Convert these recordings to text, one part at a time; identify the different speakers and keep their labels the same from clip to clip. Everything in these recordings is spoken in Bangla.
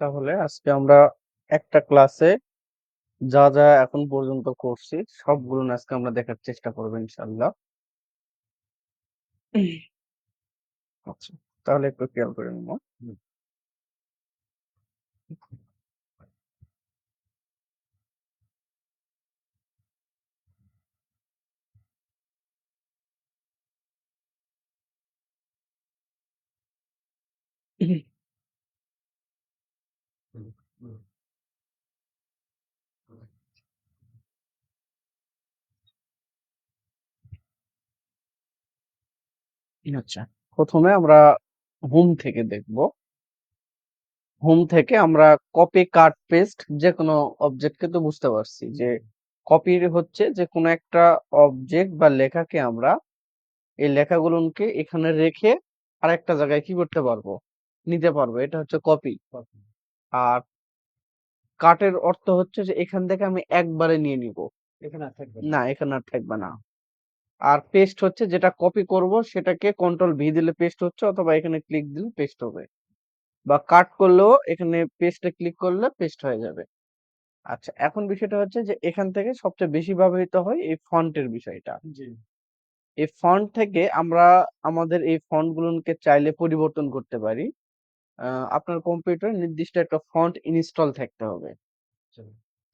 Speaker 1: তাহলে আজকে আমরা একটা ক্লাসে যা, যা এখন পর্যন্ত করছি সবগুলো আজকে আমরা দেখার চেষ্টা করব ইনশাআল্লাহ। আচ্ছা, তাহলে একটু খেয়াল করে নিব। আচ্ছা, প্রথমে আমরা হোম থেকে দেখব। হোম থেকে আমরা কপি, কাট, পেস্ট যেকোনো অবজেক্টকে তো বুঝতে পারছি যে কপি হচ্ছে যে কোনো একটা অবজেক্ট বা লেখাকে আমরা এই লেখাগুলোকে এখানে রেখে আরেকটা জায়গায় কি করতে পারব? নিতে পারব। এটা হচ্ছে কপি। আর কাটের অর্থ হচ্ছে যে এখান থেকে আমি একবারে নিয়ে নিব।
Speaker 2: এখানে আর থাকবে
Speaker 1: না, এখানে আর থাকবে না। আর পেস্ট হচ্ছে যেটা কপি করব সেটাকে কন্ট্রোল ভি দিলে পেস্ট হচ্ছে অথবা এখানে ক্লিক দিলে পেস্ট হবে। বা কাট করলেও এখানে পেস্টে ক্লিক করলে পেস্ট হয়ে যাবে। আচ্ছা, এখন বিষয়টা হচ্ছে যে এখান থেকে সবচেয়ে বেশি ব্যবহৃত হয় এই ফন্টের বিষয়টা।
Speaker 2: জি।
Speaker 1: এই ফন্ট থেকে আমরা আমাদের এই ফন্ট গুলোকে চাইলে পরিবর্তন করতে পারি। আপনার কম্পিউটারে নির্দিষ্ট একটা ফন্ট ইনস্টল থাকতে হবে।
Speaker 2: আচ্ছা।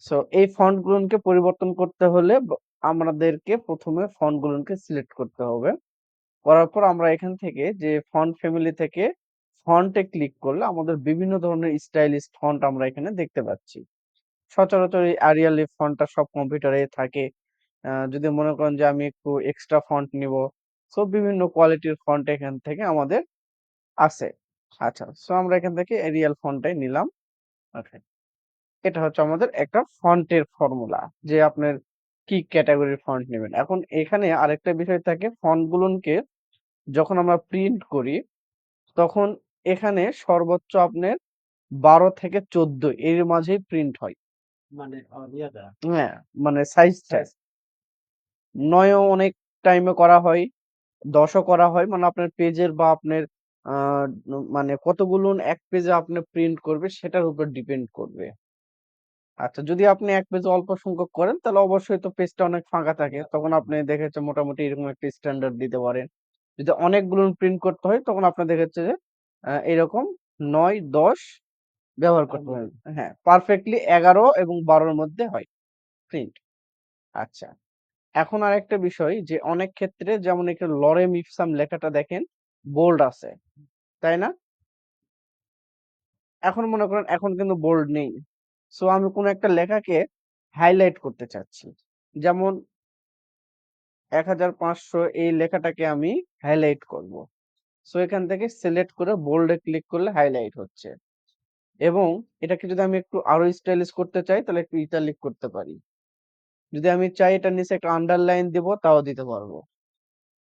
Speaker 1: সো এই ফন্ট গুলোকে পরিবর্তন করতে হলে আমাদেরকে প্রথমে ফন্ট গুলোকে সিলেক্ট করতে হবে। করার পর আমরা এখান থেকে যে ফন্ট ফ্যামিলি থেকে ফন্ট ক্লিক করলে আমাদের বিভিন্ন ধরনের স্টাইলিশ ফন্ট আমরা এখানে দেখতে পাচ্ছি। সচরাচর এই এরিয়াল এই ফন্টটা সব কম্পিউটারে থাকে। যদি মনে করেন যে আমি একটু এক্সট্রা ফন্ট নিবো, সো বিভিন্ন কোয়ালিটির ফন্ট এখান থেকে আমাদের আছে। আচ্ছা, সো আমরা এখান থেকে এরিয়াল ফন্টটাই নিলাম। ওকে। এটা হচ্ছে আমাদের একটা ফন্টের ফর্মুলা যে আপনার কি ক্যাটেগরির ফন্ট নেবেন। এখন এখানে আরেকটা বিষয় থাকে ফন্ট গুলোকে যখন আমরা প্রিন্ট করি তখন এখানে সর্বোচ্চ আপনার ১২ থেকে ১৪ এর মাঝেই প্রিন্ট হয়।
Speaker 2: মানে ইয়াটা
Speaker 1: হ্যাঁ, মানে সাইজটা।
Speaker 2: সাইজ
Speaker 1: ৯ ও অনেক টাইমে করা হয়, ১০ ও করা হয়। মানে আপনার পেজের বা আপনার আ মানে কতগুলো এক পেজে আপনি প্রিন্ট করবে সেটার উপর ডিপেন্ড করবে। আচ্ছা, যদি আপনি এক পেজে অল্প সংখ্যক করেন তাহলে অবশ্যই তো পেজটা অনেক ফাঁকা থাকে। তখন আপনি দেখা যাচ্ছে মোটামুটি এরকম একটা স্ট্যান্ডার্ড দিতে পারেন। যদি অনেকগুলো প্রিন্ট করতে হয় তখন আপনার দেখা যাচ্ছে যে আ এরকম ৯, ১০ ব্যবহার করতে হয়। হ্যাঁ, পারফেক্টলি ১১ এবং ১২ র মধ্যে হয় প্রিন্ট। আচ্ছা। এখন আরেকটা বিষয় যে অনেক ক্ষেত্রে যেমন এখানে লরেম ইপসাম লেখাটা দেখেন বোল্ড আছে। তাই না? এখন মনে করেন এখন কিন্তু বোল্ড নেই। সো আমি কোন একটা লেখাকে হাইলাইট করতে চাচ্ছি। যেমন ১৫০০ এই লেখাটাকে আমি হাইলাইট করব। সো এখান থেকে সিলেক্ট করে বোল্ডে ক্লিক করলে হাইলাইট হচ্ছে। এবং এটাকে যদি আমি একটু আরও স্টাইলিশ করতে চাই, তাহলে একটু ইটালিক করতে পারি। যদি আমি চাই এটার নিচে একটা আন্ডারলাইন দিব, তাও দিতে পারব।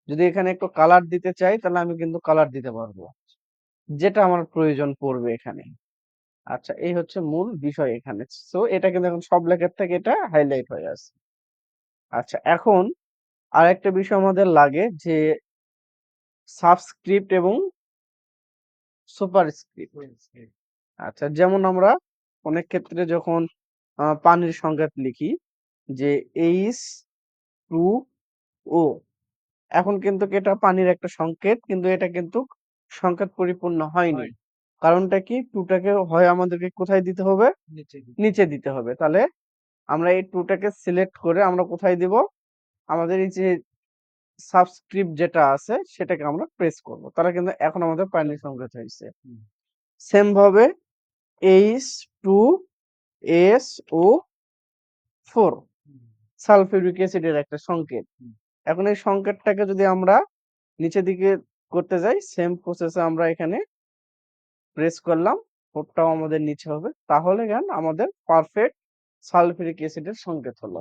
Speaker 1: যদি এখানে একটু কালার দিতে চাই, তাহলে আমি কিন্তু কালার দিতে পারব। যেটা আমার প্রয়োজন পড়বে এখানে। আচ্ছা এই হচ্ছে মূল বিষয় এখানে। সো এটা কিন্তু এখন সব লেখার থেকে এটা হাইলাইট হয়ে আছে। আচ্ছা এখন আরেকটা বিষয় আমাদের লাগে যে সাবস্ক্রিপ্ট এবং সুপার সুপারস্ক্রিপ্ট। আচ্ছা যেমন আমরা অনেক ক্ষেত্রে যখন আ পানির সংকেত লিখি যে H2O এখন কিন্তু এটা পানির একটা সংকেত কিন্তু এটা কিন্তু সংকেত পরিপূর্ণ হয়নি। কারণটা কি? টুটাকে হয় আমাদেরকে কোথায় দিতে হবে?
Speaker 2: নিচে
Speaker 1: দিতে হবে। তাহলে আমরা এই 2 টাকে সিলেক্ট করে আমরা কোথায় দিব? আমাদের এই যে সাবস্ক্রিপ্ট যেটা আছে সেটাকে আমরা প্রেস করব। তারা কিন্তু এখন আমাদের পানির সংকেত।
Speaker 2: হুম।
Speaker 1: সেম ভাবে H
Speaker 2: two S O four
Speaker 1: sulphuric অ্যাসিডের একটা সংকেত। এখন এই সংকেতটাকে যদি আমরা নিচের দিকে করতে যাই সেম প্রসেসে আমরা এখানে প্রেস করলাম। 4 টাও আমাদের নিচে হবে। তাহলে গান আমাদের পারফেক্ট সালফিউরিক অ্যাসিডের সংকেত হলো।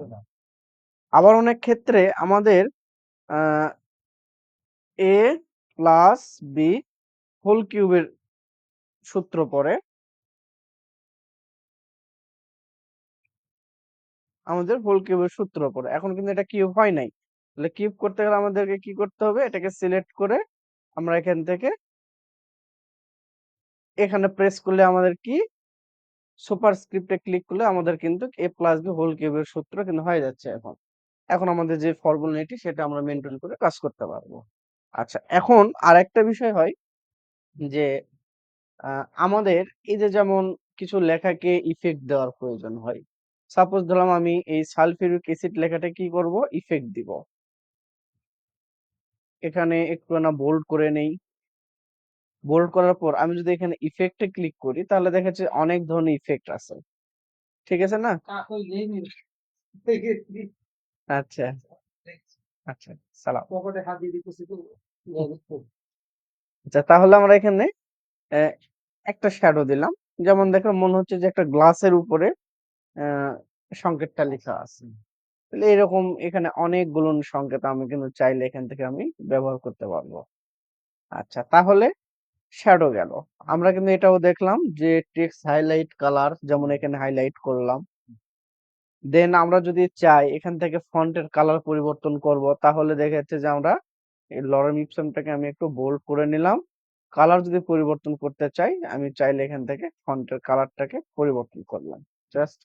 Speaker 1: আবার অনেক ক্ষেত্রে আমাদের A প্লাস বি হোল কিউবের সূত্র পরে আমাদের হোল কিউবের সূত্র পরে এখন কিন্তু এটা কিউব হয় নাই। তাহলে কিউব করতে গেলে আমাদেরকে কি করতে হবে? এটাকে সিলেক্ট করে আমরা এখান থেকে এখানে প্রেস করলে আমাদের কি? সুপারস্ক্রিপ্টে ক্লিক করলে আমাদের কিন্তু a প্লাস b হোল কিউবের সূত্র কিন্তু হয়ে যাচ্ছে এখন। এখন আমাদের যে ফর্মুলাটি সেটা আমরা মেইনটেইন করে কাজ করতে পারব। আচ্ছা এখন আরেকটা বিষয় হয় যে আমাদের এই যে যেমন কিছু লেখাকে ইফেক্ট দেওয়ার প্রয়োজন হয়। সাপোজ ধরলাম আমি এই সালফিউরিক অ্যাসিড লেখাটা কি করব? ইফেক্ট দিব। এখানে একটুখানা বোল্ড করে নেই। বোল্ড করার পর আমি যদি এখানে ইফেক্ট এ ক্লিক করি তাহলে দেখা যাচ্ছে অনেক ধরনের ইফেক্ট আছে। ঠিক আছে না? আচ্ছা। আচ্ছা, সালাম। আচ্ছা তাহলে আমরা এখানে একটা শ্যাডো দিলাম। যেমন দেখো মনে হচ্ছে যে একটা গ্লাসের উপরে সংকেতটা লেখা আছে। তাহলে এরকম এখানে অনেকগুলো সংকেত আমি কিন্তু চাইলে এখান থেকে আমি ব্যবহার করতে পারব। আচ্ছা তাহলে শ্যাডো গেল। আমরা কিন্তু এটাও দেখলাম যে টেক্সট হাইলাইট কালার যেমন এখানে হাইলাইট করলাম। দেন আমরা যদি চাই এখান থেকে ফন্টের কালার পরিবর্তন করব তাহলে দেখা যাচ্ছে যে আমরা এই লরেম ইপসনটাকে আমি একটু বোল্ড করে নিলাম। কালার যদি পরিবর্তন করতে চাই আমি চাইলে এখান থেকে ফন্টের কালারটাকে পরিবর্তন করলাম। জাস্ট।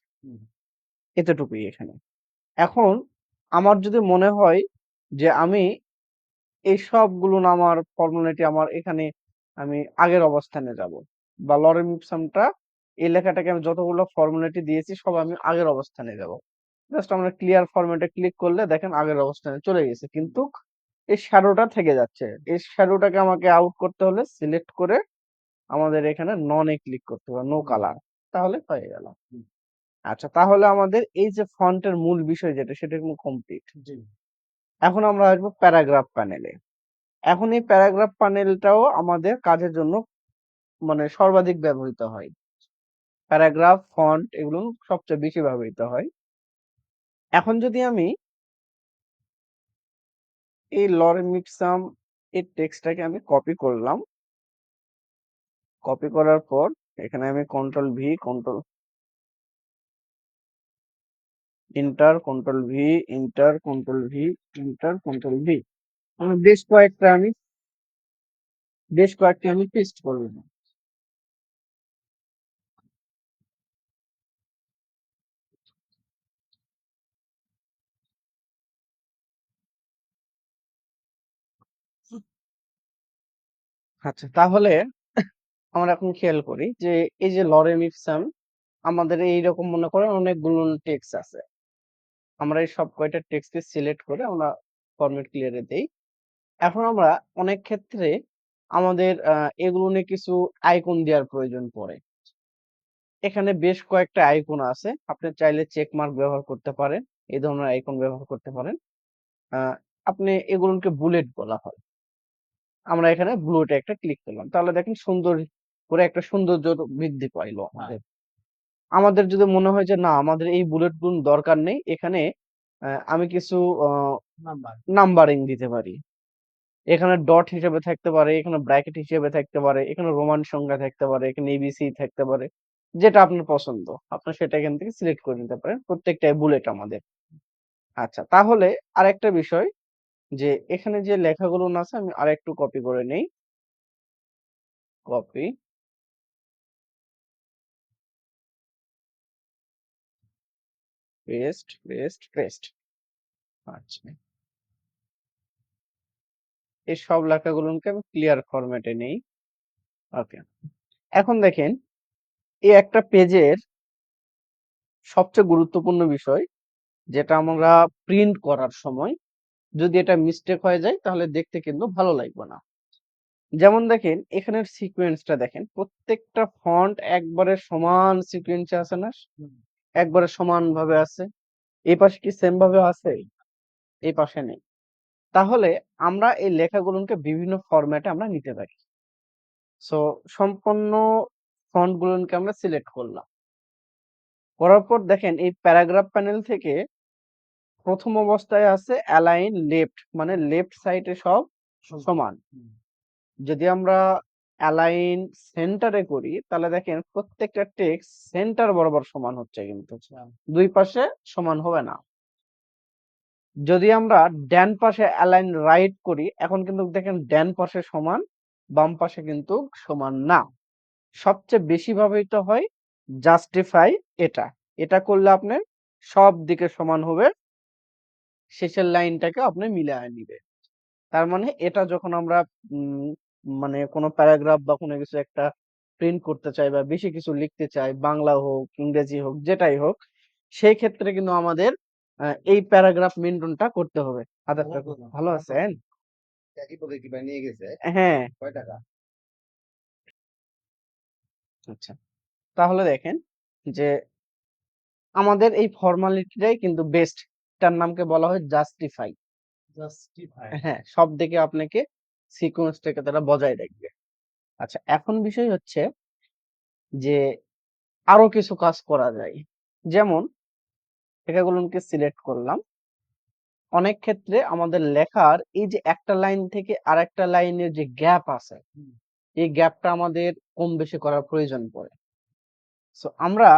Speaker 1: এতটুকুই এখানে। এখন আমার যদি মনে হয় যে আমি এই সবগুলো আমার ফর্মুলাটি আমার এখানে আমি আগের অবস্থানে যাব। বা লরেম ইপসনটা এই লেখাটাকে আমি যতগুলো ফর্মুলাটি দিয়েছি সব আমি আগের অবস্থানে যাব। জাস্ট আমরা ক্লিয়ার ফরম্যাটে ক্লিক করলে দেখেন আগের অবস্থানে চলে গেছে। কিন্তু এই শ্যাডোটা থেকে যাচ্ছে। এই শ্যাডোটাকে আমাকে আউট করতে হলে সিলেক্ট করে আমাদের এখানে নন এ ক্লিক করতে হবে, নো কালার। তাহলে হয়ে গেল। আচ্ছা তাহলে আমাদের এই যে ফন্টের মূল বিষয় যেটা সেটা কিন্তু কমপ্লিট। এখন আমরা আসব প্যারাগ্রাফ প্যানেলে। এখন এই প্যারাগ্রাফ প্যানেলটাও আমাদের কাজের জন্য মানে সর্বাধিক ব্যবহৃত হয়। প্যারাগ্রাফ, ফন্ট এগুলো সবচেয়ে বেশি ব্যবহৃত হয়। এখন যদি আমি এই লরেম ইপসম এর টেক্সটটাকে আমি কপি করলাম। কপি করার পর এখানে আমি control V, control enter control V, enter control V, enter control V. আমি বেশ কয়েকটা, আমি বেশ কয়েকটি আমি পেস্ট করলাম। আচ্ছা তাহলে আমরা এখন খেয়াল করি যে এই যে লরেম ইপসম আমাদের এইরকম মনে করেন অনেকগুলো টেক্সট আছে। আমরা এই সব কয়টা টেক্সটকে সিলেক্ট করে আমরা ফরমেট ক্লিয়ার দেই। এখন আমরা অনেক ক্ষেত্রে আমাদের আ এগুলো নিয়ে কিছু আইকন দেওয়ার প্রয়োজন পড়ে। এখানে বেশ কয়েকটা আইকন আছে। আপনি চাইলে চেক মার্ক ব্যবহার করতে পারেন। এই ধরনের আইকন ব্যবহার করতে পারেন। আ আপনি এগুলোকে বুলেট বলা হয়। আমরা এখানে বুলেটে একটা ক্লিক করলাম। তাহলে দেখেন সুন্দর করে একটা সৌন্দর্য বৃদ্ধি পাইল
Speaker 2: হ্যাঁ।
Speaker 1: আমাদের। আমাদের যদি মনে হয় যে না আমাদের এই বুলেটগুলো দরকার নেই। এখানে আ আমি কিছু অ
Speaker 2: নাম্বার।
Speaker 1: নাম্বারিং দিতে পারি। এখানে ডট হিসেবে থাকতে পারে, এখানে ব্র্যাকেট হিসেবে থাকতে পারে, এখানে রোমান সংখ্যা থাকতে পারে, এখানে এবিসি থাকতে পারে। যেটা আপনার পছন্দ। আপনি সেটা এখান থেকে সিলেক্ট করে নিতে পারেন। প্রত্যেকটাই বুলেট আমাদের। আচ্ছা তাহলে আরেকটা বিষয় যে এখানে যে লেখাগুলো আছে আমি আরেকটু কপি করে নেই। কপি। Paste, paste, paste. আচ্ছা। এই সব লেখাগুলোকে আমি ক্লিয়ার ফরম্যাটে নেই। ওকে। এখন দেখেন এই একটা পেজের সবচেয়ে গুরুত্বপূর্ণ বিষয় যেটা আমরা প্রিন্ট করার সময় যদি এটা মিস্টেক হয়ে যায় তাহলে দেখতে কিন্তু ভালো লাগবে না। যেমন দেখেন এখানের সিকোয়েন্সটা দেখেন। প্রত্যেকটা ফন্ট একবারে সমান সিকোয়েন্সে আছে না? একবারে সমানভাবে আছে। এই পাশে কি সেম ভাবে আছে? এই পাশে নেই। তাহলে আমরা এই লেখাগুলোকে বিভিন্ন ফরম্যাটে আমরা নিতে পারি। সো সম্পূর্ণ ফন্টগুলোকে আমরা সিলেক্ট করলাম। করার পর দেখেন এই প্যারাগ্রাফ প্যানেল থেকে প্রথম অবস্থায় আছে অ্যালাইন লেফট মানে লেফট সাইডে সব সমান। যদি আমরা অ্যালাইন সেন্টারে করি তাহলে দেখেন প্রত্যেকটা টেক্সট সেন্টার বরাবর সমান হচ্ছে কিন্তু।
Speaker 2: আচ্ছা।
Speaker 1: দুই পাশে সমান হবে না। যদি আমরা ড্যান পাশে অ্যালাইন রাইট করি এখন কিন্তু দেখেন ড্যান পাশে সমান, বাম পাশে কিন্তু সমান না। সবচেয়ে বেশি ব্যবহৃত হয় জাস্টিফাই এটা এটা করলে আপনার সব দিকে সমান হবে শেষের লাইনটাকে আপনি মিলায় নিবে তার মানে এটা যখন আমরা মানে কোনো প্যারাগ্রাফ বা কোনো কিছু একটা প্রিন্ট করতে চাই বা বেশি কিছু লিখতে চাই বাংলা হোক ইংরেজি হোক যেটাই হোক সেই ক্ষেত্রে কিন্তু আমাদের এই প্যারাগ্রাফ মেনটেনটা করতে হবে। আদার ভালো আছেন?
Speaker 3: একই পদে কি নিয়ে গেছে।
Speaker 1: হ্যাঁ।
Speaker 3: কয় টাকা?
Speaker 1: আচ্ছা তাহলে দেখেন যে আমাদের এই ফর্মালিটিটাই কিন্তু বেস্ট তার নামকে বলা হয় জাস্টিফাই
Speaker 2: জাস্টিফাই
Speaker 1: হ্যাঁ সব দিকে আপনাকে সিকোয়েন্সটাকে তারা বজায় রাখবে। আচ্ছা এখন বিষয় হচ্ছে যে আরও কিছু কাজ করা যায়। যেমন লেখাগুলোকে সিলেক্ট করলাম। অনেক ক্ষেত্রে আমাদের লেখার এই যে একটা লাইন থেকে আরেকটা লাইনের যে গ্যাপ আছে এই গ্যাপটা আমাদের কম বেশি করার প্রয়োজন পড়ে। সো আমরা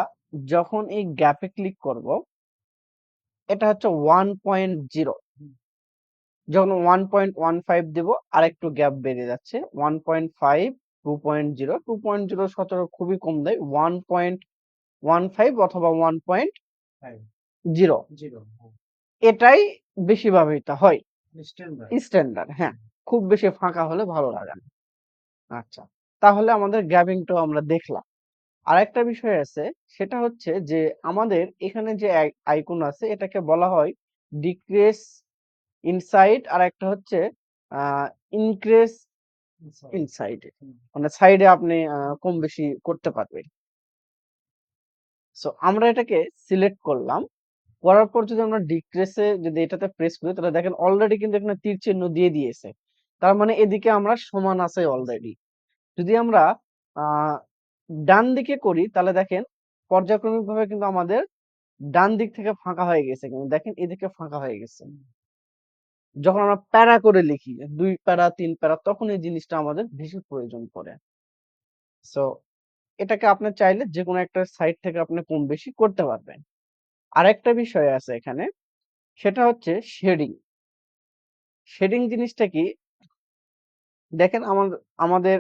Speaker 1: যখন এই গ্যাপে ক্লিক করব এটা হচ্ছে ওয়ান পয়েন্ট জিরো যখন ওয়ান পয়েন্ট ওয়ান ফাইভ দেবো আর একটু গ্যাপ বেড়ে যাচ্ছে। One point five two point zero two point zero সতেরো খুবই কম দেয়। ওয়ান পয়েন্ট ওয়ান ফাইভ অথবা one point
Speaker 2: Five.
Speaker 1: Zero.
Speaker 2: Zero
Speaker 1: এটাই বেশি ব্যবহৃত হয়।
Speaker 2: স্ট্যান্ডার্ড
Speaker 1: হ্যাঁ। খুব বেশি ফাঁকা হলে ভালো লাগে। না আচ্ছা তাহলে আমাদের গ্যাবিংটাও আমরা দেখলাম। আরেকটা বিষয় আছে সেটা হচ্ছে যে আমাদের এখানে যে আইকন আছে এটাকে বলা হয় ডিক্রেস ইনসাইড আর একটা হচ্ছে ইনক্রেস ইনসাইড। মানে সাইডে আপনি কম বেশি করতে পারবেন। সো আমরা এটাকে সিলেক্ট করলাম। করার পর যদি আমরা ডিক্রেসে যদি এটাতে প্রেস করি, তাহলে দেখেন অলরেডি কিন্তু এখানে তীর চিহ্ন দিয়ে দিয়েছে। তার মানে এদিকে আমরা সমান আছে অলরেডি যদি আমরা ডান দিকে করি, তাহলে দেখেন পর্যায়ক্রমিকভাবে কিন্তু আমাদের ডান দিক থেকে ফাঁকা হয়ে গেছে কিন্তু। দেখেন এদিকে ফাঁকা হয়ে গেছে। যখন আমরা প্যারা করে লিখি, দুই প্যারা, তিন প্যারা, তখন এই জিনিসটা আমাদের বেশি প্রয়োজন পড়ে। সো এটাকে আপনি চাইলে যে কোনো একটা সাইট থেকে আপনি কম বেশি করতে পারবেন। আরেকটা বিষয় আছে এখানে। সেটা হচ্ছে শেডিং। শেডিং জিনিসটা কি? দেখেন আমার, আমাদের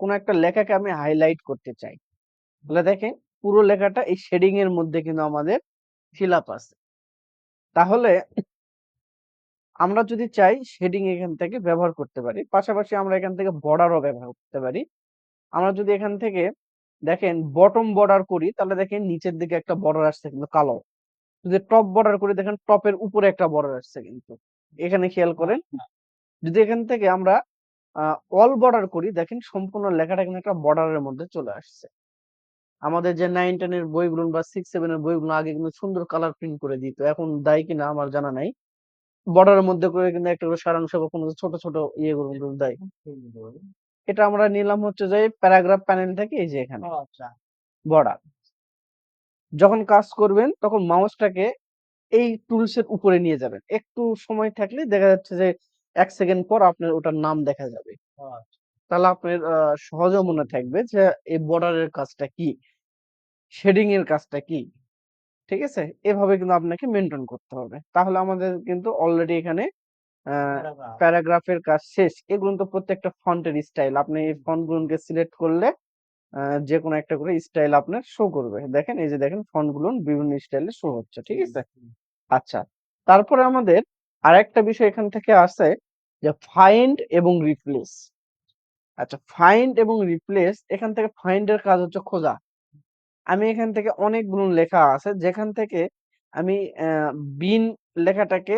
Speaker 1: কোনো একটা লেখাকে আমি হাইলাইট করতে চাই। তাহলে দেখেন পুরো লেখাটা এই শেডিং এর মধ্যে কিন্তু আমাদের ফিল আপ আছে। তাহলে আমরা যদি চাই শেডিং এখান থেকে ব্যবহার করতে পারি, পাশাপাশি আমরা এখান থেকে বর্ডারও ব্যবহার করতে পারি। আমরা যদি এখান থেকে দেখেন বটম বর্ডার করি তাহলে দেখেন নিচের দিকে একটা বর্ডার আসছে কিন্তু কালো। যদি টপ বর্ডার করি দেখেন টপের উপরে একটা বর্ডার আসছে কিন্তু। এখানে খেয়াল করেন যদি এখান থেকে আমরা অল বর্ডার করি দেখেন সম্পূর্ণ লেখাটা কিন্তু একটা বর্ডারের মধ্যে চলে আসছে। আমাদের যে নাইন টেন এর বইগুলো বা সিক্স সেভেন এর বইগুলো আগে কিন্তু সুন্দর কালার প্রিন্ট করে দিত এখন দেয় কিনা আমার জানা নাই। বর্ডারের মধ্যে করে কিন্তু একটা করে সারাংশ বা কোনো ছোট ছোট ইয়েগুলো কিন্তু দেয়। এটা আমরা নিলাম হচ্ছে যে প্যারাগ্রাফ প্যানেল থেকে এই যে এখানে।
Speaker 2: আচ্ছা।
Speaker 1: বর্ডার। যখন কাজ করবেন তখন মাউসটাকে এই টুলস এর উপরে নিয়ে যাবেন। একটু সময় থাকলে দেখা যাচ্ছে যে এক সেকেন্ড পর আপনার ওটার নাম দেখা যাবে।
Speaker 2: আচ্ছা।
Speaker 1: তাহলে আপনার সহজে মনে থাকবে যে এই বর্ডারের কাজটা কি? শেডিং এর কাজটা কি? ঠিক আছে? এভাবে কিন্তু আপনাকে মেনটেন করতে হবে। তাহলে আমাদের কিন্তু অলরেডি এখানে। প্যারাগ্রাফের কাজ শেষ। এগুলো তো প্রত্যেকটা ফন্টের স্টাইল। আপনি এই ফন্ট গুলোকে সিলেক্ট করলে যে কোনো একটা করে স্টাইল আপনার শো করবে। দেখেন এই যে দেখেন ফন্টগুলো বিভিন্ন স্টাইলে শো হচ্ছে ঠিক আছে? আচ্ছা তারপরে আমাদের আরেকটা বিষয় এখান থেকে আসে যে ফাইন্ড এবং রিপ্লেস আচ্ছা ফাইন্ড এবং রিপ্লেস এখান থেকে ফাইন্ড এর কাজ হচ্ছে খোঁজা। আমি এখান থেকে অনেকগুলো লেখা আছে যেখান থেকে আমি বিন লেখাটাকে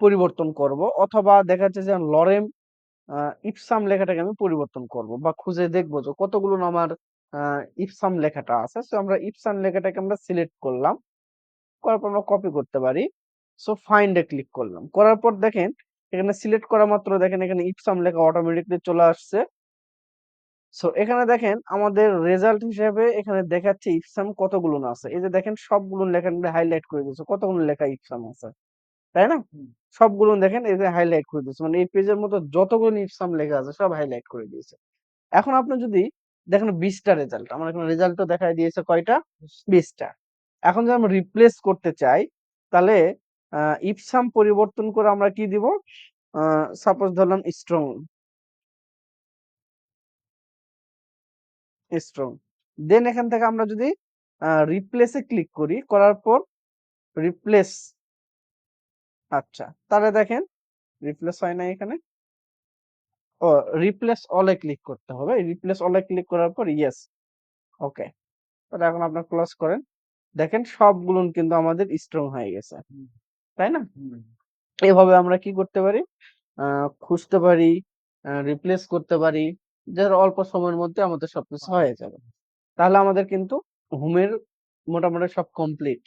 Speaker 1: পরিবর্তন করব। অথবা দেখা যাচ্ছে যে লরেম ইপসাম লেখাটাকে আমি পরিবর্তন করব বা খুঁজে দেখব যে কতগুলো আমার ইপসাম লেখাটা আছে। সো আমরা ইপসাম লেখাটাকে আমরা সিলেক্ট করলাম। করার পর আমরা কপি করতে পারি। সো ফাইন্ডে ক্লিক করলাম। করার পর দেখেন, এখানে সিলেক্ট করা মাত্র দেখেন এখানে ইপসাম লেখা অটোমেটিকলি চলে আসছে। সো এখানে দেখেন আমাদের রেজাল্ট হিসেবে এখানে দেখাচ্ছে ইপসাম কতগুলো আছে। এই যে দেখেন সবগুলো লেখা হাইলাইট করে দিয়েছে। কতগুলো লেখা ইপসাম আছে? তাই না। সবগুলো দেখেন এই যে হাইলাইট করে দিয়েছে। মানে এই পেজের মতো যতগুলো ইপসাম লেখা আছে সব হাইলাইট করে দিয়েছে। এখন আপনি যদি দেখেন বিশটা রেজাল্ট আমার এখানে রেজাল্ট তো দেখাই দিয়েছে কয়টা? বিশটা। এখন যদি আমরা রিপ্লেস করতে চাই, তাহলে ইপসাম পরিবর্তন করে আমরা কি দিব? সাপোজ ধরলাম স্ট্রং স্ট্রং দেন এখান থেকে আমরা যদি রিপ্লেসে ক্লিক করি, করার পর রিপ্লেস আচ্ছা তাহলে দেখেন রিপ্লেস হয় না এখানে। ও রিপ্লেস অলে ক্লিক করতে হবে। রিপ্লেস অলে ক্লিক করার পর ইয়েস ওকে তাহলে এখন আপনার ক্লোজ করেন। দেখেন সবগুলো কিন্তু আমাদের স্ট্রং হয়ে গেছে তাই না? এভাবে আমরা কি করতে পারি? খুঁজতে পারি রিপ্লেস করতে পারি যার অল্প সময়ের মধ্যে আমাদের সবকিছু হয়ে যাবে। তাহলে আমাদের কিন্তু হোমের মোটামুটি সব কমপ্লিট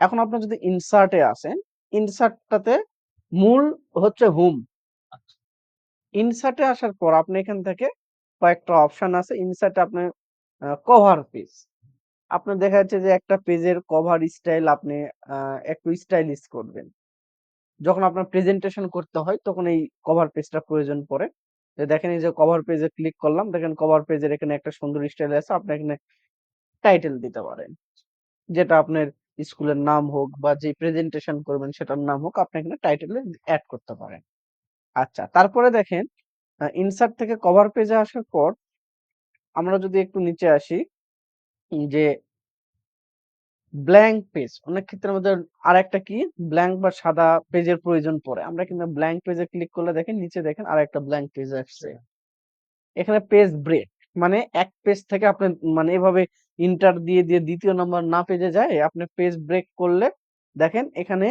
Speaker 1: এখন আপনি যদি ইনসার্টে আসেন ইনসার্টটাতে মূল হচ্ছে হুম। ইনসার্টে আসার পর আপনি এখান থেকে কয়েকটা অপশন আছে। ইনসার্টে আপনি কভার পেজ আপনার দেখা যাচ্ছে যে একটা পেজের কভার স্টাইল আপনি একটু স্টাইলিশ করবেন। যখন আপনার প্রেজেন্টেশন করতে হয়, তখন এই কভার পেজটা প্রয়োজন পড়ে। যে দেখেন এই যে কভার পেজে ক্লিক করলাম, দেখেন কভার পেজের এখানে একটা সুন্দর স্টাইল আছে, আপনি এখানে টাইটেল দিতে পারেন। যেটা আপনার স্কুলের নাম হোক বা যে প্রেজেন্টেশন করবেন সেটার নাম হোক, আপনি এখানে টাইটেলে অ্যাড করতে পারেন। আচ্ছা তারপরে দেখেন ইনসার্ট থেকে কভার পেজে আসার পর আমরা যদি একটু নিচে আসি যে ব্ল্যাঙ্ক পেজ অনেক ক্ষেত্রে আমাদের আর একটা কি? ব্ল্যাঙ্ক বা সাদা পেজের প্রয়োজন পড়ে। আমরা কিন্তু ব্ল্যাঙ্ক পেজে ক্লিক করলে দেখেন, নিচে দেখেন আর একটা ব্ল্যাঙ্ক পেজ আসছে। এখানে পেজ ব্রেক মানে এক পেজ থেকে আপনি মানে এভাবে ইন্টার দিয়ে দিয়ে দ্বিতীয় নম্বর না পেজে যায়, আপনি পেজ ব্রেক করলে দেখেন এখানে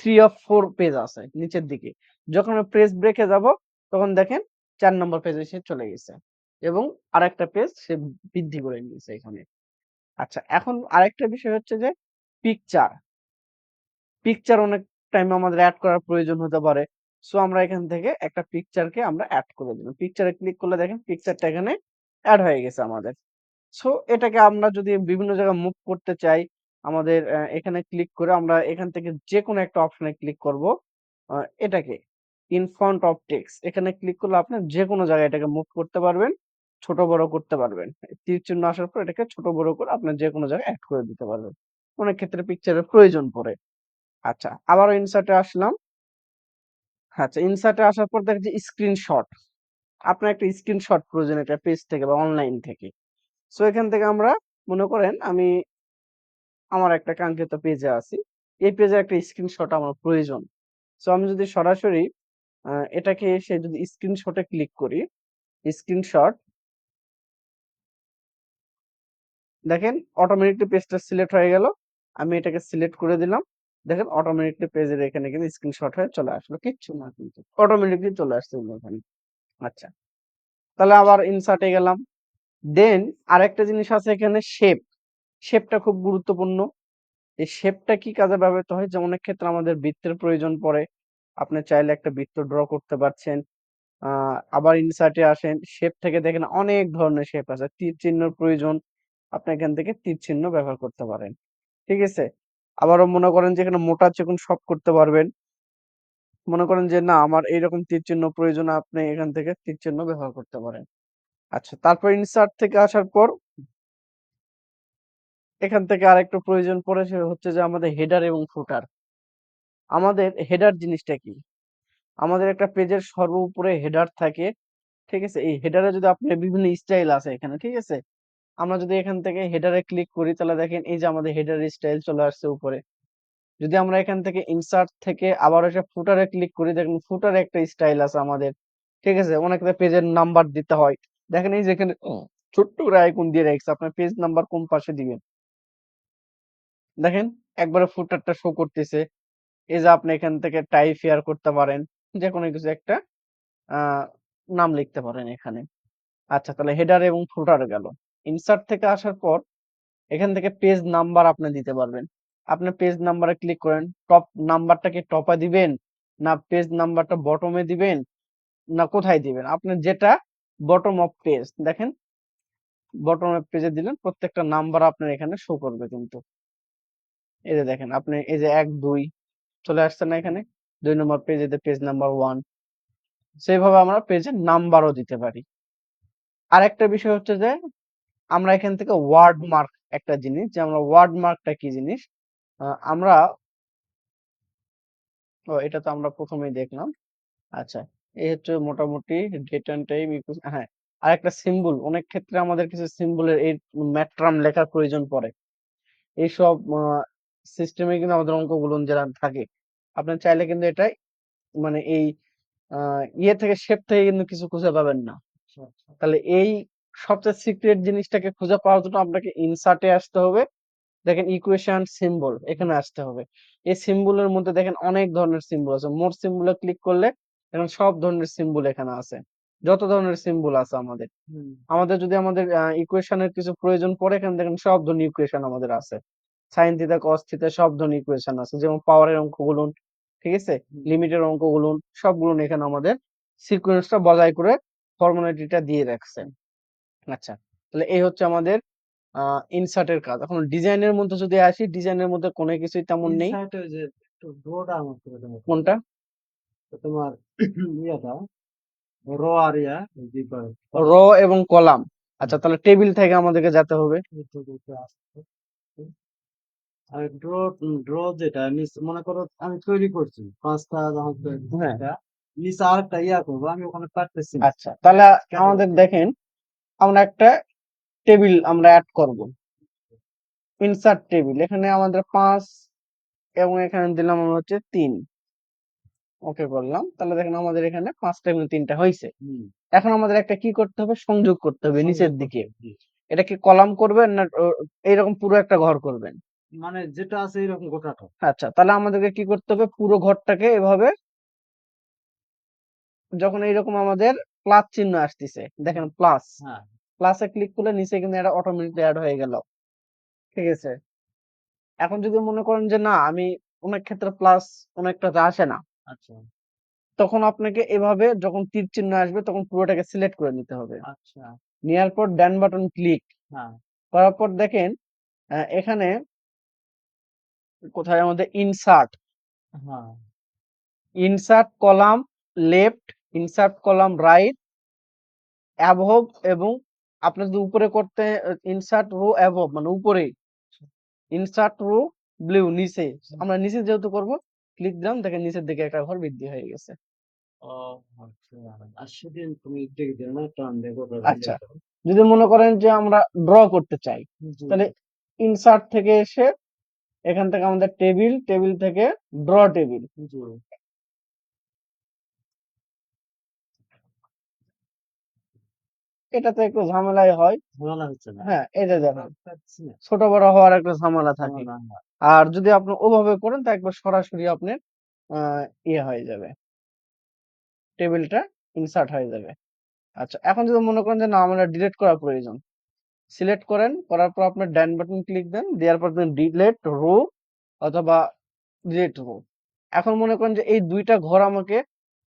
Speaker 1: থ্রি অফ ফোর পেজ আছে নিচের দিকে। যখন আমি পেজ ব্রেকে যাব, তখন দেখেন চার নম্বর পেজে সে চলে গেছে এবং আরেকটা পেজ সে বৃদ্ধি করে নিয়েছে এখানে। আচ্ছা এখন আরেকটা বিষয় হচ্ছে যে পিকচার পিকচার অনেক টাইম আমাদের অ্যাড করার প্রয়োজন হতে পারে। সো আমরা এখান থেকে একটা পিকচারকে আমরা অ্যাড করে দিলাম। পিকচারে ক্লিক করলে দেখেন পিকচারটা এখানে অ্যাড হয়ে গেছে আমাদের। সো এটাকে আমরা যদি বিভিন্ন জায়গায় মুভ করতে চাই, আমাদের এখানে ক্লিক করে আমরা এখান থেকে যে কোনো একটা অপশনে ক্লিক করব। এটাকে ইন ফ্রন্ট অফ টেক্সট এখানে ক্লিক করলে আপনি যে কোনো জায়গায় এটাকে মুভ করতে পারবেন, ছোট বড় করতে পারবেন। তীর চিহ্ন আসার পর এটাকে ছোট বড় করে আপনি যে কোনো জায়গায় অ্যাড করে দিতে পারবেন। অনেক ক্ষেত্রে পিকচারের প্রয়োজন পড়ে। আচ্ছা আবারও ইনসার্টে আসলাম। আচ্ছা ইনসার্টে আসার পর দেখছি স্ক্রিনশট আপনার একটা স্ক্রিনশট প্রয়োজন একটা পেজ থেকে বা অনলাইন থেকে। সো এখান থেকে আমরা মনে করেন আমি আমার একটা কাঙ্ক্ষিত পেজে আছি। এই পেজে একটা স্ক্রিনশট আমার প্রয়োজন। সো আমি যদি সরাসরি এটাকে এসে যদি স্ক্রিনশটে ক্লিক করি স্ক্রিনশট দেখেন অটোমেটিকলি পেজটা সিলেক্ট হয়ে গেল। আমি এটাকে সিলেক্ট করে দিলাম। দেখেন অটোমেটিকলি পেজের এখানে কিন্তু স্ক্রিনশট হয়ে চলে আসলো। কিচ্ছু না কিন্তু। অটোমেটিকলি চলে আসছে এখানে। আচ্ছা। তাহলে আবার ইনসার্টে গেলাম। দেন আরেকটা জিনিস আছে এখানে শেপ শেপটা খুব গুরুত্বপূর্ণ। এই শেপটা কি কাজে ব্যবহৃত হয়? যেমন অনেক ক্ষেত্রে আমাদের বৃত্তের প্রয়োজন পড়ে। আপনি চাইলে একটা বৃত্ত ড্র করতে পারছেন। আবার ইনসার্টে আসেন। শেপ থেকে দেখেন অনেক ধরনের শেপ আছে। তীর চিহ্নের প্রয়োজন। আপনি এখান থেকে তীর চিহ্ন ব্যবহার করতে পারেন। ঠিক আছে? আবারও মনে করেন যে এখানে মোটা চেকুন সব করতে পারবেন। মনে করেন যে না, আমার এইরকম তীর চিহ্ন প্রয়োজন, আপনি এখান থেকে তীর চিহ্ন ব্যবহার করতে পারেন। আচ্ছা তারপর ইনসার্ট থেকে আসার পর এখান থেকে আরেকটু প্রয়োজন পড়ে সে হচ্ছে যে আমাদের হেডার এবং ফুটার আমাদের হেডার জিনিসটা কি? আমাদের একটা পেজের সর্ব উপরে হেডার থাকে, ঠিক আছে? এই হেডারে যদি আপনি বিভিন্ন স্টাইল আছে এখানে, ঠিক আছে? আমরা যদি এখান থেকে হেডারে ক্লিক করি, তাহলে দেখেন এই যে আমাদের হেডার স্টাইল চলে আসছে উপরে। যদি আমরা এখান থেকে ইনসার্ট থেকে আবার এসে ফুটারে ক্লিক করি, দেখেন ফুটারে একটা স্টাইল আছে আমাদের, ঠিক আছে? অনেকটা পেজের নাম্বার দিতে হয়। দেখেন এই যেখানে ছোট্ট করে আইকন দিয়ে রাখছে? আপনার পেজ নাম্বার কোন পাশে দিবেন? দেখেন, একবারে ফুটারটা শো করতেছে। এই যে আপনি এখান থেকে টাইপ হেয়ার করতে পারেন, যে কোনো কিছু একটা নাম লিখতে পারেন এখানে। আচ্ছা তাহলে হেডার এবং ফুটার গেল। ইনসার্ট থেকে আসার পর, এখান থেকে পেজ নাম্বার আপনি দিতে পারবেন। আপনি পেজ নাম্বারে ক্লিক করেন টপ নাম্বারটাকে টপে দিবেন? না পেজ নাম্বারটা বটমে দিবেন? না কোথায় দিবেন? আপনি যেটা বটম অফ পেজ দেখেন? বটম অফ পেজে দিলেন, প্রত্যেকটা নাম্বার আপনার এখানে শো করবে কিন্তু। এই যে দেখেন, আপনি এই যে এক, দুই, চলে আসছে না এখানে? দুই নম্বর পেজে পেজ নাম্বার ওয়ান সেইভাবে আমরা পেজের নাম্বারও দিতে পারি। আরেকটা বিষয় হচ্ছে যে, আমরা এখান থেকে ওয়ার্ড মার্ক একটা জিনিস, যে আমরা ওয়ার্ড মার্কটা কি জিনিস? আমরা, ও, এটা তো আমরা প্রথমেই দেখলাম। আচ্ছা। এই হচ্ছে মোটামুটি ডেট অ্যান্ড টাইম হ্যাঁ আর একটা সিম্বল অনেক ক্ষেত্রে আমাদের কিছু সিম্বলের এই ম্যাট্রাম লেখার প্রয়োজন পড়ে। এইসব সিস্টেমে কিন্তু আমাদের অঙ্কগুলো যারা থাকে আপনি চাইলে কিন্তু এটাই মানে এই ইয়ে থেকে শেপ থেকে কিন্তু কিছু খুঁজে পাবেন না।
Speaker 2: আচ্ছা, আচ্ছা।
Speaker 1: তাহলে এই সবচেয়ে সিক্রেট জিনিসটাকে খুঁজে পাওয়ার জন্য আপনাকে ইনসার্টে আসতে হবে। দেখেন ইকুয়েশন সিম্বল এখানে আসতে হবে। এই সিম্বলের মধ্যে দেখেন অনেক ধরনের সিম্বল আছে। মোর সিম্বলে ক্লিক করলে এখন সব ধরনের সিম্বল এখানে আছে। যত ধরনের সিম্বল আছে আমাদের। আমাদের যদি আমাদের ইকুয়েশনের কিছু প্রয়োজন পড়ে এখানে দেখেন সব ধরনের ইকুয়েশন আমাদের আছে। সাইন থিটা কস থিটা সব ধরনের ইকুয়েশন আছে। যেমন পাওয়ারের অঙ্কগুলো ঠিক আছে। লিমিটের অঙ্কগুলো সবগুলো এখানে আমাদের সিকোয়েন্সটা বজায় করে ফর্মালিটিটা দিয়ে রাখছে। আচ্ছা তাহলে এই হচ্ছে আমাদের ইনসার্টের কাজ। এখন ডিজাইনের মধ্যে যদি আসি ডিজাইনের মধ্যে কোনো কিছুই তেমন নেই। কোনটা?
Speaker 2: তোমার ইয়েটা র আর ইয়া
Speaker 1: র এবং কলাম। আচ্ছা তাহলে টেবিল থেকে আমাদেরকে যেতে হবে।
Speaker 2: আর ড্র ড্র যেটা মনে করো আমি তৈরি করছি পাঁচটা
Speaker 1: হ্যাঁ।
Speaker 2: এটা, নিচে আরেকটা ইয়া করব আমি ওখানে পারতেছি
Speaker 1: আচ্ছা তাহলে আমাদের দেখেন আমরা একটা টেবিল আমরা অ্যাড করব। ইনসার্ট টেবিল এখানে আমাদের পাঁচ এবং এখানে দিলাম আমরা হচ্ছে তিন। ওকে করলাম তাহলে দেখেন আমাদের এখানে পাঁচটা এবং তিনটা হয়েছে এখন আমাদের একটা কি করতে হবে? সংযোগ করতে হবে নিচের দিকে। এটা কি কলাম করবেন না এইরকম পুরো একটা ঘর করবেন?
Speaker 2: মানে যেটা আছে এরকম গোটাটা
Speaker 1: আচ্ছা তাহলে আমাদেরকে কি করতে হবে? পুরো ঘরটাকে এভাবে যখন এইরকম আমাদের প্লাস চিহ্ন আসতেছে দেখেন প্লাস।
Speaker 2: হ্যাঁ।
Speaker 1: প্লাসে ক্লিক করলে নিচে কিন্তু এটা অটোমেটিক অ্যাড হয়ে গেল। ঠিক আছে? এখন যদি মনে করেন যে না আমি অনেক ক্ষেত্রে প্লাস অনেকটাতে আসে না
Speaker 2: আচ্ছা।
Speaker 1: তখন আপনাকে এভাবে যখন তীর চিহ্ন আসবে তখন পুরোটাকে সিলেক্ট করে নিতে হবে।
Speaker 2: আচ্ছা।
Speaker 1: নেওয়ার পর ডান বাটন ক্লিক
Speaker 2: হ্যাঁ।
Speaker 1: করার পর দেখেন এখানে কোথায় আমাদের ইনসার্ট
Speaker 2: হ্যাঁ।
Speaker 1: Insert column left insert column right above এবং আপনি যদি উপরে করতে ইনসার্ট রো অ্যাবভ মানে উপরে। ইনসার্ট রো ব্লু নিচে। আমরা নিচে যেহেতু করব ক্লিক দিলাম দেখেন নিচের দিকে একটা ঘর বৃদ্ধি হয়ে গেছে।
Speaker 2: ও আচ্ছা আর সেদিন তুমি দেখে দিও না টান দিয়ে
Speaker 1: আচ্ছা। যদি মনে করেন যে আমরা ড্র করতে চাই তাহলে ইনসার্ট থেকে এসে এখান থেকে আমাদের টেবিল টেবিল থেকে ড্র টেবিল এটাতে একটু ঝামেলাই হয়।
Speaker 2: ঝামেলা হচ্ছে না।
Speaker 1: হ্যাঁ এই যে দেখেন
Speaker 2: পাচ্ছি না,
Speaker 1: ছোট বড় হওয়ার একটা ঝামেলা থাকে। আর যদি আপনি ওভাবে করেন তা একবার সরাসরি আপনার ইয়ে হয়ে যাবে। টেবিলটা ইনসার্ট হয়ে যাবে। আচ্ছা এখন যদি মনে করেন যে না আমরা ডিলিট করা প্রয়োজন সিলেক্ট করেন করার পর আপনার ডান বাটন ক্লিক দেন দেওয়ার পর দেন ডিলেট রো অথবা ডিলেট রো। এখন মনে করেন যে এই দুইটা ঘর আমাকে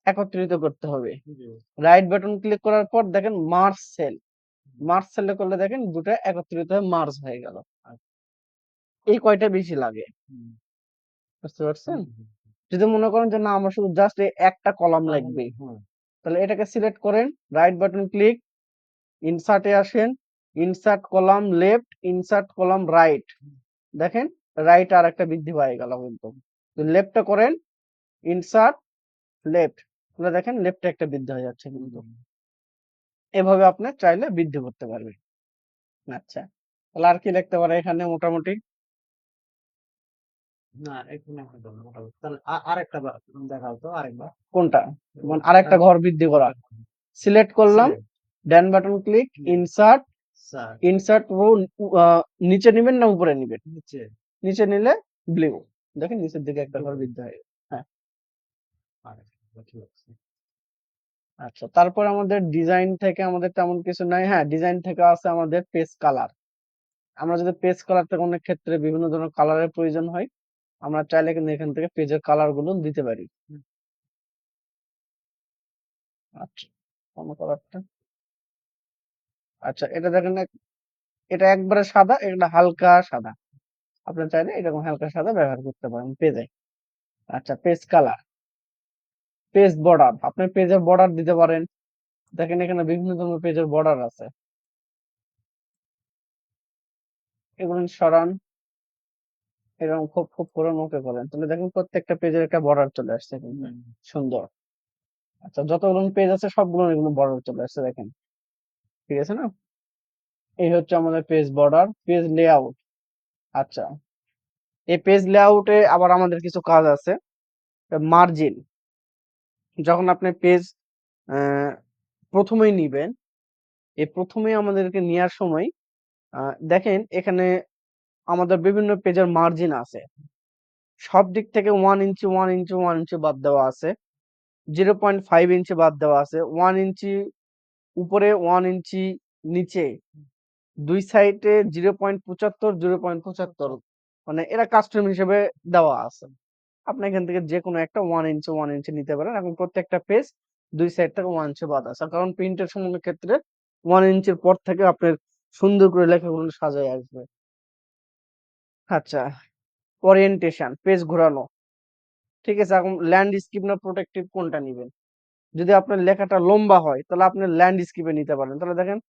Speaker 1: একত্রিত করতে হবে। রাইট বাটন ক্লিক করার পর দেখেন মার্জ সেল মার্জ সেলে করলে দেখেন দুটো একত্রিত হয়ে মার্জ হয়ে গেল। এই কয়টা বেশি লাগে? বুঝতে পারছেন? যদি মনে করেন যে না আমার শুধু জাস্ট একটা কলাম লাগবে
Speaker 2: হ্যাঁ,
Speaker 1: তাহলে এটাকে সিলেক্ট করেন রাইট বাটন ক্লিক ইনসার্টে আসেন insert column left insert column right দেখেন রাইট আর একটা বৃদ্ধি পাই গেল কিন্তু। লেফটটা করেন ইনসার্ট লেফট তাহলে দেখেন লেফটে একটা বৃদ্ধি হয়ে যাচ্ছে কিন্তু। এভাবে আপনি চাইলে বৃদ্ধি করতে পারবেন। আচ্ছা তাহলে আর কি লিখতে পারে এখানে মোটামুটি?
Speaker 2: না একটা দাও, মোটামুটি। তাহলে আ- আরেকটা দেখাও তো আরেকবার।
Speaker 1: কোনটা? আরেকটা ঘর বৃদ্ধি করা। সিলেক্ট করলাম ডান বাটন ক্লিক
Speaker 2: হুম।
Speaker 1: ইনসার্ট।
Speaker 2: স্যার
Speaker 1: ইনসার্ট রো নিচে নিবেন না উপরে নিবেন?
Speaker 2: নিচে।
Speaker 1: নিচে নিলে ব্লু। দেখেন নিচের দিকে একটা ঘর বৃদ্ধি হয়
Speaker 2: আছে।
Speaker 1: আচ্ছা তারপর আমাদের ডিজাইন থেকে আমাদের তেমন কিছু নাই। হ্যাঁ ডিজাইন থেকে আছে আমাদের পেজ কালার আমরা যদি পেজ কালার থেকে অনেক ক্ষেত্রে বিভিন্ন ধরনের কালারের প্রয়োজন হয়, আমরা চাইলে কিন্তু এখান থেকে পেজের কালারগুলো দিতে পারি। আচ্ছা কোন কালারটা আচ্ছা এটা দেখেন এটা একবারে সাদা এটা হালকা সাদা। আপনি চাইলে এরকম হালকা সাদা ব্যবহার করতে পারেন পেজে। আচ্ছা পেজ কালার পেজ বর্ডার আপনি পেজের বর্ডার দিতে পারেন। দেখেন এখানে বিভিন্ন ধরনের পেজের বর্ডার আছে। এগুলো সরান। এরকম খুব খুব করে মুখে করেন। তাহলে দেখেন প্রত্যেকটা পেজের একটা বর্ডার চলে আসছে সুন্দর। আচ্ছা যতগুলো পেজ আছে সবগুলো এগুলো বর্ডার চলে আসছে দেখেন। ঠিক আছে না? এই হচ্ছে আমাদের পেজ বর্ডার পেজ লেআউট আচ্ছা। এই পেজ লেআউটে আবার আমাদের কিছু কাজ আছে। মার্জিন যখন আপনি পেজ প্রথমেই নিবেন এই প্রথমেই আমাদেরকে নেওয়ার সময় আহ, দেখেন এখানে আমাদের বিভিন্ন পেজের মার্জিন আছে। সব দিক থেকে one inch one inch one inch বাদ দেওয়া আছে। জিরো পয়েন্ট ফাইভ ইঞ্চি বাদ দেওয়া আছে। ওয়ান ইঞ্চি উপরে ওয়ান ইঞ্চি নিচে। দুই সাইডে জিরো পয়েন্ট পঁচাত্তর জিরো পয়েন্ট পঁচাত্তর। মানে এরা কাস্টম হিসেবে দেওয়া আছে। আপনি এখান থেকে যে কোনো একটা ওয়ান ইঞ্চি ওয়ান ইঞ্চি নিতে পারেন। এখন প্রত্যেকটা পেজ দুই সাইড থেকে ওয়ান ইঞ্চি বাদ আছে। কারণ প্রিন্টের সময়ের ক্ষেত্রে ওয়ান ইঞ্চির পর থেকে আপনার সুন্দর করে লেখাগুলো সাজায় আসবে। আচ্ছা ওরিয়েন্টেশন পেজ ঘোরানো। ঠিক আছে, এখন ল্যান্ডস্কেপ না প্রোটেক্টিভ কোনটা নিবেন? যদি আপনার লেখাটা লম্বা হয়, তাহলে আপনি ল্যান্ডস্কেপে নিতে পারেন। তাহলে দেখেন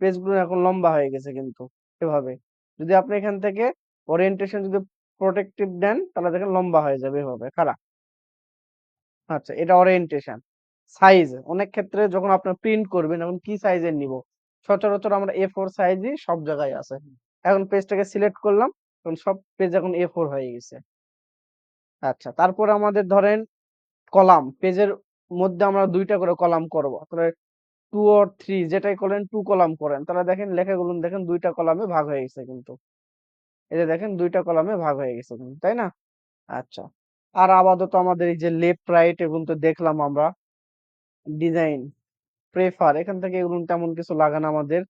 Speaker 1: পেজগুলো এখন লম্বা হয়ে গেছে কিন্তু, এভাবে। যদি আপনি এখান থেকে ওরিয়েন্টেশন যদি প্রোটেক্টিভ দেন, তাহলে দেখেন লম্বা হয়ে যাবে এভাবে খারাপ আচ্ছা এটা ওরিয়েন্টেশন সাইজ অনেক ক্ষেত্রে যখন আপনার প্রিন্ট করবেন, এখন কি সাইজের নিব? সচরাচর আমরা এ ফোর সাইজই সব জায়গায় আছে। এখন পেজটাকে সিলেক্ট করলাম, এখন সব পেজ এখন এ ফোর হয়ে গেছে। আচ্ছা তারপর আমাদের ধরেন কলাম, পেজের মধ্যে আমরা দুইটা করে কলাম করব। তাহলে টু অর থ্রি যেটাই করেন টু কলাম করেন। তাহলে দেখেন, লেখাগুলো দেখেন দুইটা কলামে ভাগ হয়ে গেছে কিন্তু। এই যে দেখেন দুইটা কলামে ভাগ হয়ে গেছে কিন্তু তাই না? আচ্ছা। আর আপাতত আমাদের এই যে লেফট রাইট এগুলো তো দেখলাম আমরা। ডিজাইন প্রেফার এখান থেকে এগুলো তেমন কিছু লাগে না আমাদের।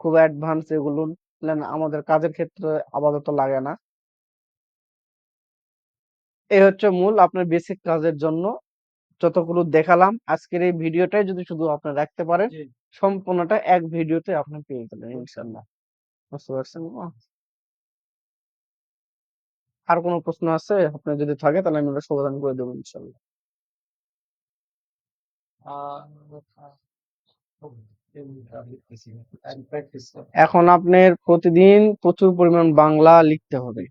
Speaker 1: খুব অ্যাডভান্স এগুলো আমাদের কাজের ক্ষেত্রে আপাতত লাগে না। এই হচ্ছে মূল আপনার বেসিক কাজের জন্য। যতগুলো দেখালাম আজকের এই ভিডিওটাই যদি শুধু আপনি রাখতে পারেন সম্পূর্ণটা এক ভিডিওতে আপনি পেয়ে যাবেন ইনশাল্লাহ। বুঝতে পারছেন আর কোনো প্রশ্ন আছে? আপনার যদি থাকে তাহলে আমি ওটা সমাধান করে দেবো ইনশাল্লাহ এখন আপনার প্রতিদিন প্রচুর পরিমাণ বাংলা লিখতে হবে।